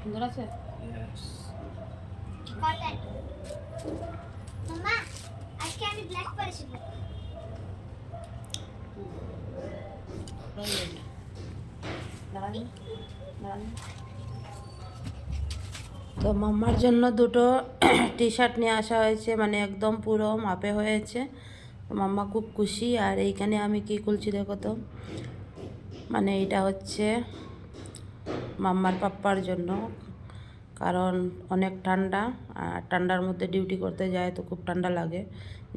সুন্দর আছে আজকে আমি ব্ল্যাক পরেছি তো মাম্মার জন্য দুটো টি শার্ট নিয়ে আসা হয়েছে মানে একদম পুরো মাপে হয়েছে। মাম্মা খুব খুশি, আর এইখানে আমি কি খুলছি দেখো তো? মানে এটা হচ্ছে মাম্মার পাপ্পার জন্য, কারণ অনেক ঠান্ডা, আর ঠান্ডার মধ্যে ডিউটি করতে যায় তো খুব ঠান্ডা লাগে।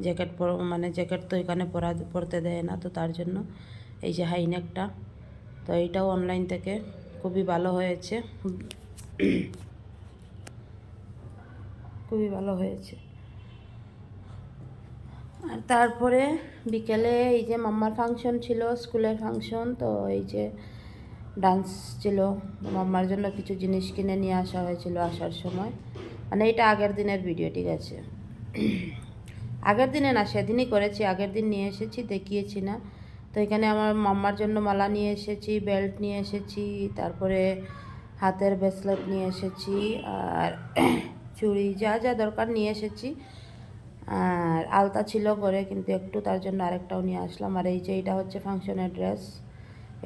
জ্যাকেট মানে জ্যাকেট তো এখানে পরা, পরতে দেয় না তো তার জন্য। এই যে হাইনেকটা তো এইটাও অনলাইন থেকে খুবই ভালো হয়েছে। খুবই ভালো হয়েছে। আর তারপরে বিকেলে এই যে মাম্মার ফাংশন ছিল, স্কুলের ফাংশন, তো এই যে ডান্স ছিল মাম্মার জন্য কিছু জিনিস কিনে নিয়ে আসা হয়েছিল আসার সময়। মানে এটা আগের দিনের ভিডিও ঠিক আছে? আগের দিনে না, সেদিনই করেছি, আগের দিন নিয়ে এসেছি, দেখিয়েছি না। তো এখানে আমার মাম্মার জন্য মালা নিয়ে এসেছি বেল্ট নিয়ে এসেছি, তারপরে হাতের ব্রেসলেট নিয়ে এসেছি, আর চুড়ি যা যা দরকার নিয়ে এসেছি। আর আলতা ছিল ঘরে কিন্তু একটু তার জন্য আরেকটাও নিয়ে আসলাম। আর এই যে এইটা হচ্ছে ফাংশনের ড্রেস,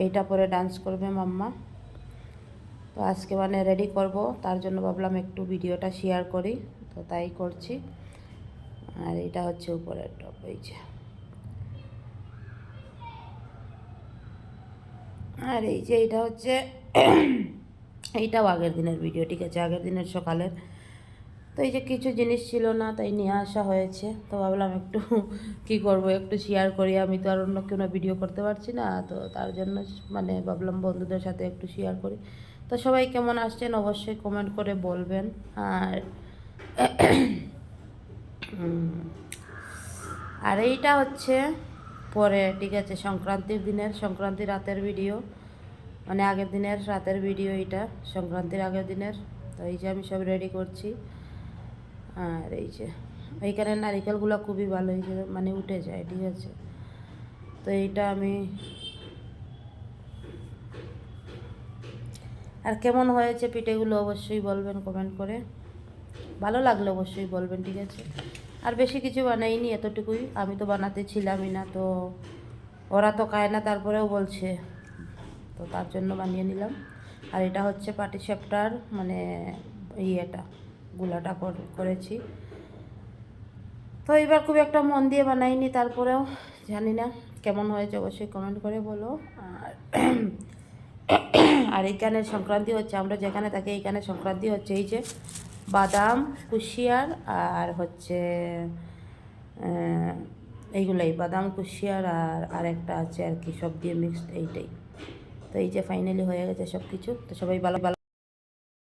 এইটা পরে ডান্স করবে মাম্মা। তো আজকে মানে রেডি করব, তার জন্য ভাবলাম একটু ভিডিওটা শেয়ার করি, তো তাই করছি। আর এটা হচ্ছে উপরের টপ এই যে। আর এই যে এটা হচ্ছে, এইটাও আগের দিনের ভিডিও ঠিক আছে? আগের দিনের সকালের তো এই যে কিছু জিনিস ছিল না, তাই নিয়ে আসা হয়েছে। তো ভাবলাম একটু কি করব, একটু শেয়ার করি। আমি তো আর অন্য কোনো ভিডিও করতে পারছি না, তো তার জন্য মানে ভাবলাম বন্ধুদের সাথে একটু শেয়ার করি। তো সবাই কেমন আসছেন অবশ্যই কমেন্ট করে বলবেন। আর আর এইটা হচ্ছে পরে, ঠিক আছে, সংক্রান্তির দিনের, সংক্রান্তি রাতের ভিডিও মানে আগের দিনের রাতের ভিডিও এটা সংক্রান্তির আগের দিনের। তো এই যে আমি সব রেডি করছি। আর এই যে এইখানে নারিকেলগুলো খুবই ভালো যে মানে উঠে যায়, ঠিক আছে? তো এইটা আমি আর কেমন হয়েছে পিঠেগুলো অবশ্যই বলবেন কমেন্ট করে। ভালো লাগলে অবশ্যই বলবেন, ঠিক আছে? আর বেশি কিছু বানাইনি এতটুকুই, আমি তো বানাতে ছিলামই না, তো ওরা তো খায় না, তারপরেও বলছে। তো তার জন্য বানিয়ে নিলাম। আর এটা হচ্ছে পাটি সেপ্টার মানে ইয়েটা। গুলাটা করেছি। তো এবার খুব একটা মন দিয়ে বানাইনি, তারপরেও জানি না কেমন হয়েছে, অবশ্যই কমেন্ট করে বলো। আর আর এইখানে সংক্রান্তি হচ্ছে, আমরা যেখানে থাকি এইখানে সংক্রান্তি হচ্ছে, এই যে বাদাম, কুশিয়ার আর হচ্ছে এইগুলাই, বাদাম, কুশিয়ার আর আরেকটা আছে আর কি, সব দিয়ে মিক্সড এইটাই। তো এই যে ফাইনালি হয়ে গেছে সব কিছু তো সবাই ভালো ভালো